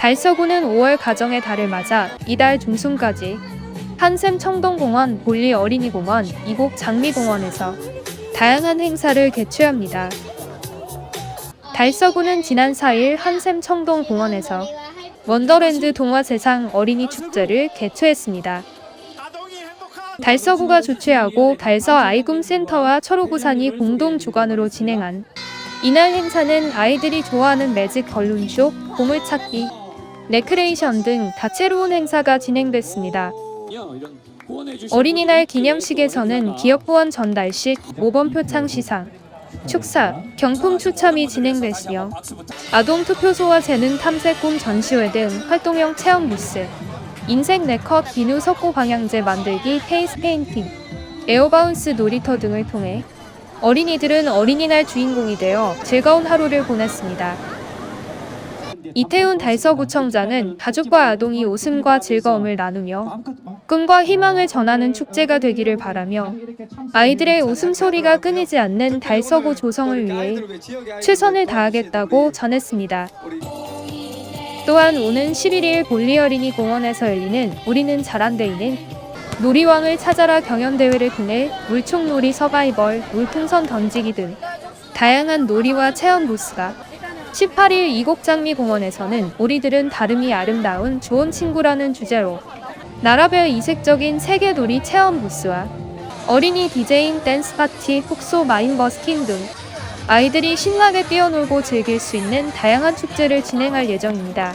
달서구는 5월 가정의 달을 맞아 이달 중순까지 한샘 청동공원, 볼리 어린이공원, 이곡 장미공원에서 다양한 행사를 개최합니다. 달서구는 지난 4일 한샘 청동공원에서 원더랜드 동화세상 어린이 축제를 개최했습니다. 달서구가 주최하고 달서 아이금 센터와 철호구산이 공동 주관으로 진행한 이날 행사는 아이들이 좋아하는 매직 벌룬쇼, 보물찾기, 레크레이션 등 다채로운 행사가 진행됐습니다. 어린이날 기념식에서는 기업 후원 전달식, 모범 표창 시상, 축사, 경품 추첨이 진행됐으며 아동 투표소와 재능 탐색 꿈 전시회 등 활동형 체험 부스, 인생 네컷 비누 석고 방향제 만들기 페이스 페인팅, 에어바운스 놀이터 등을 통해 어린이들은 어린이날 주인공이 되어 즐거운 하루를 보냈습니다. 이태훈 달서구청장은 가족과 아동이 웃음과 즐거움을 나누며 꿈과 희망을 전하는 축제가 되기를 바라며 아이들의 웃음소리가 끊이지 않는 달서구 조성을 위해 최선을 다하겠다고 전했습니다. 또한 오는 11일 볼리 어린이 공원에서 열리는 우리는 잘한데이는 놀이왕을 찾아라 경연대회를 통해 물총놀이 서바이벌, 물풍선 던지기 등 다양한 놀이와 체험 부스가 18일 이곡장미공원에서는 우리들은 다름이 아름다운 좋은 친구라는 주제로 나라별 이색적인 세계놀이 체험 부스와 어린이 디제잉 댄스 파티, 폭소 마인 버스킹 등 아이들이 신나게 뛰어놀고 즐길 수 있는 다양한 축제를 진행할 예정입니다.